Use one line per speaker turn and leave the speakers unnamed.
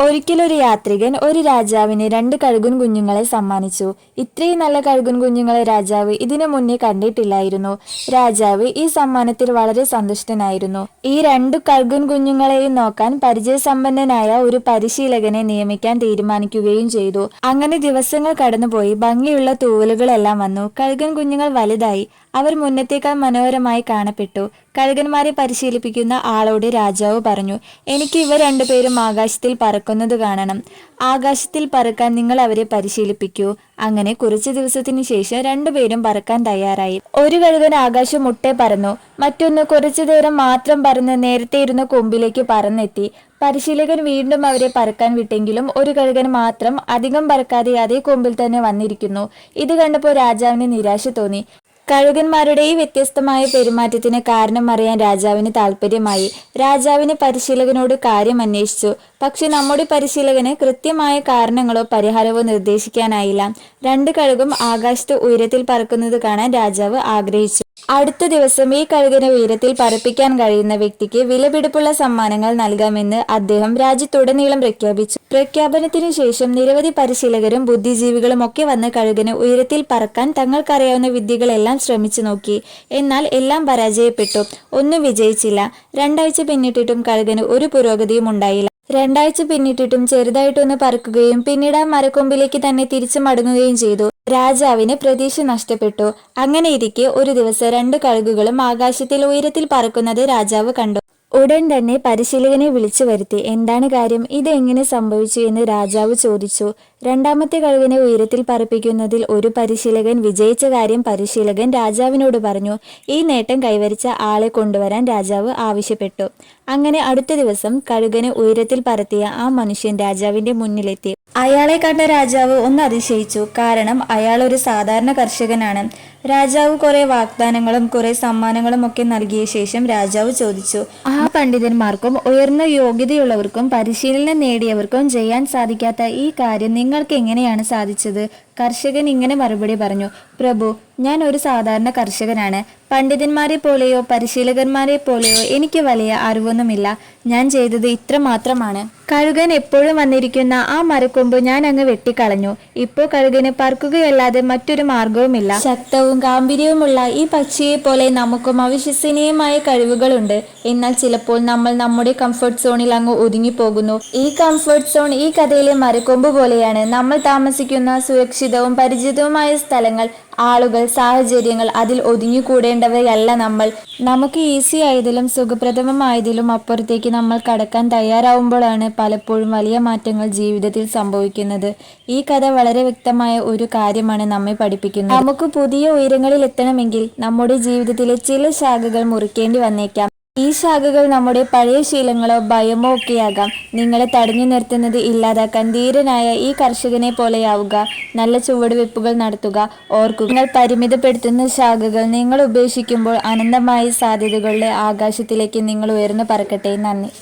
ഒരിക്കലൊരു യാത്രികൻ ഒരു രാജാവിന് രണ്ട് കഴുകുൻ കുഞ്ഞുങ്ങളെ സമ്മാനിച്ചു. ഇത്രയും നല്ല കഴുകുൻ കുഞ്ഞുങ്ങളെ രാജാവ് ഇതിനു മുന്നേ കണ്ടിട്ടില്ലായിരുന്നു. രാജാവ് ഈ സമ്മാനത്തിൽ വളരെ സന്തുഷ്ടനായിരുന്നു. ഈ രണ്ട് കഴുകുൻ കുഞ്ഞുങ്ങളെയും നോക്കാൻ പരിചയസമ്പന്നനായ ഒരു പരിശീലകനെ നിയമിക്കാൻ തീരുമാനിക്കുകയും ചെയ്തു. അങ്ങനെ ദിവസങ്ങൾ കടന്നുപോയി. ഭംഗിയുള്ള തൂവലുകളെല്ലാം വന്നു. കഴുകൻ കുഞ്ഞുങ്ങൾ വലുതായി. അവർ മുന്നത്തേക്കാൾ മനോഹരമായി കാണപ്പെട്ടു. കഴുകന്മാരെ പരിശീലിപ്പിക്കുന്ന ആളോട് രാജാവ് പറഞ്ഞു എനിക്ക് ഇവ രണ്ടുപേരും ആകാശത്തിൽ പറക്കുന്നത് കാണണം. ആകാശത്തിൽ പറക്കാൻ നിങ്ങൾ അവരെ പരിശീലിപ്പിക്കൂ. അങ്ങനെ കുറച്ചു ദിവസത്തിന് ശേഷം രണ്ടുപേരും പറക്കാൻ തയ്യാറായി. ഒരു കഴുകൻ ആകാശം മുട്ടെ പറന്നു മറ്റൊന്ന് കുറച്ചു നേരം മാത്രം പറന്ന് നേരത്തെ ഇരുന്ന കൊമ്പിലേക്ക് പറന്നെത്തി. പരിശീലകൻ വീണ്ടും അവരെ പറക്കാൻ വിട്ടെങ്കിലും ഒരു കഴുകൻ മാത്രം അധികം പറക്കാതെ അതേ കൊമ്പിൽ തന്നെ വന്നിരിക്കുന്നു. ഇത് കണ്ടപ്പോൾ രാജാവിന് നിരാശ തോന്നി. കഴുകന്മാരുടെ ഈ വ്യത്യസ്തമായ പെരുമാറ്റത്തിന് കാരണം അറിയാൻ രാജാവിന് താല്പര്യമായി രാജാവിന് പരിശീലകനോട് കാര്യം അന്വേഷിച്ചു. പക്ഷെ നമ്മുടെ പരിശീലകന് കൃത്യമായ കാരണങ്ങളോ പരിഹാരമോ നിർദ്ദേശിക്കാനായില്ല. രണ്ട് കഴുകും ആകാശത്ത് ഉയരത്തിൽ പറക്കുന്നത് കാണാൻ രാജാവ് ആഗ്രഹിച്ചു. അടുത്ത ദിവസം ഈ കഴുകന ഉയരത്തിൽ പറപ്പിക്കാൻ കഴിയുന്ന വ്യക്തിക്ക് വിലപിടിപ്പുള്ള സമ്മാനങ്ങൾ നൽകാമെന്ന് അദ്ദേഹം രാജ്യത്തുടനീളം പ്രഖ്യാപിച്ചു. പ്രഖ്യാപനത്തിനു ശേഷം നിരവധി പരിശീലകരും ബുദ്ധിജീവികളും ഒക്കെ വന്ന് കഴുകന് ഉയരത്തിൽ പറക്കാൻ തങ്ങൾക്കറിയാവുന്ന വിദ്യകളെല്ലാം ശ്രമിച്ചു നോക്കി. എന്നാൽ എല്ലാം പരാജയപ്പെട്ടു. ഒന്നും വിജയിച്ചില്ല. രണ്ടാഴ്ച പിന്നിട്ടിട്ടും കഴുകന് ഒരു പുരോഗതിയും ഉണ്ടായില്ല. രണ്ടാഴ്ച പിന്നിട്ടിട്ടും ചെറുതായിട്ടൊന്ന് പറക്കുകയും പിന്നീട് ആ മരക്കൊമ്പിലേക്ക് തന്നെ തിരിച്ചു മടങ്ങുകയും ചെയ്തു. രാജാവിന് പ്രതീക്ഷ നഷ്ടപ്പെട്ടു. അങ്ങനെ ഇരിക്കെ ഒരു ദിവസം രണ്ട് കഴുകുകളും ആകാശത്തിൽ ഉയരത്തിൽ പറക്കുന്നത് രാജാവ് കണ്ടു. ഉടൻ തന്നെ പരിശീലകനെ വിളിച്ചു വരുത്തി. എന്താണ് കാര്യം? ഇത് എങ്ങനെ സംഭവിച്ചു? എന്ന് രാജാവ് ചോദിച്ചു. രണ്ടാമത്തെ കഴുകനെ ഉയരത്തിൽ പറപ്പിക്കുന്നതിൽ ഒരു പരിശീലകൻ വിജയിച്ച കാര്യം പരിശീലകൻ രാജാവിനോട് പറഞ്ഞു. ഈ നേട്ടം കൈവരിച്ച ആളെ കൊണ്ടുവരാൻ രാജാവ് ആവശ്യപ്പെട്ടു. അങ്ങനെ അടുത്ത ദിവസം കഴുകനെ ഉയരത്തിൽ പറത്തിയ ആ മനുഷ്യൻ രാജാവിന്റെ മുന്നിലെത്തി. അയാളെ കണ്ട രാജാവ് ഒന്ന് അതിശയിച്ചു. കാരണം അയാൾ ഒരു സാധാരണ കർഷകനാണ്. രാജാവ് കുറെ വാഗ്ദാനങ്ങളും കുറെ സമ്മാനങ്ങളും ഒക്കെ നൽകിയ ശേഷം രാജാവ് ചോദിച്ചു ആ പണ്ഡിതന്മാർക്കും ഉയർന്ന യോഗ്യതയുള്ളവർക്കും പരിശീലനം നേടിയവർക്കും ചെയ്യാൻ സാധിക്കാത്ത ഈ കാര്യം നിങ്ങൾക്ക് എങ്ങനെയാണ് സാധിച്ചത്? കർഷകൻ ഇങ്ങനെ മറുപടി പറഞ്ഞു പ്രഭു ഞാൻ ഒരു സാധാരണ കർഷകനാണ്. പണ്ഡിതന്മാരെ പോലെയോ പരിശീലകന്മാരെ പോലെയോ എനിക്ക് വലിയ അറിവൊന്നുമില്ല. ഞാൻ ചെയ്തത് ഇത്ര മാത്രമാണ്. കഴുകൻ എപ്പോഴും വന്നിരിക്കുന്ന ആ മരക്കൊമ്പ് ഞാൻ അങ്ങ് വെട്ടിക്കളഞ്ഞു. ഇപ്പോൾ കഴുകന് പറക്കുകയല്ലാതെ മറ്റൊരു മാർഗവുമില്ല ശക്തവും ഗാംഭീര്യവുമുള്ള ഈ പക്ഷിയെ പോലെ നമുക്കും അവിശ്വസനീയമായ കഴിവുകളുണ്ട്. എന്നാൽ ചിലപ്പോൾ നമ്മൾ നമ്മുടെ കംഫർട്ട് സോണിൽ അങ്ങ് ഒതുങ്ങിപ്പോകുന്നു. ഈ കംഫർട്ട് സോൺ ഈ കഥയിലെ മരക്കൊമ്പ് പോലെയാണ് നമ്മൾ താമസിക്കുന്ന സുരക്ഷിതവും പരിചിതവുമായ സ്ഥലങ്ങൾ ആളുകൾ സാഹചര്യങ്ങൾ അതിൽ ഒതുങ്ങിക്കൂടേണ്ടവയല്ല നമ്മൾ. നമുക്ക് ഈസി ആയതിലും സുഖപ്രദമായതിലും അപ്പുറത്തേക്ക് നമ്മൾ കടക്കാൻ തയ്യാറാവുമ്പോഴാണ് പലപ്പോഴും വലിയ മാറ്റങ്ങൾ ജീവിതത്തിൽ സംഭവിക്കുന്നത്. ഈ കഥ വളരെ വ്യക്തമായ ഒരു കാര്യമാണ് നമ്മെ പഠിപ്പിക്കുന്നത്. നമുക്ക് പുതിയ ഉയരങ്ങളിൽ എത്തണമെങ്കിൽ നമ്മുടെ ജീവിതത്തിലെ ചില ശാഖകൾ മുറിക്കേണ്ടി വന്നേക്കാം. ഈ ശാഖകൾ നമ്മുടെ പഴയ ശീലങ്ങളോ ഭയമോ ഒക്കെയാകാം. നിങ്ങളെ തടഞ്ഞു നിർത്തുന്നത് ഇല്ലാതാക്കാൻ ധീരനായ ഈ കർഷകനെ പോലെയാവുക. നല്ല ചുവടുവെപ്പുകൾ നടത്തുക. ഓർക്കുക നിങ്ങൾ പരിമിതപ്പെടുത്തുന്ന ശാഖകൾ നിങ്ങൾ ഉപേക്ഷിക്കുമ്പോൾ അനന്തമായ സാധ്യതകളുടെ ആകാശത്തിലേക്ക് നിങ്ങൾ ഉയർന്നു പറക്കട്ടെ. നന്ദി.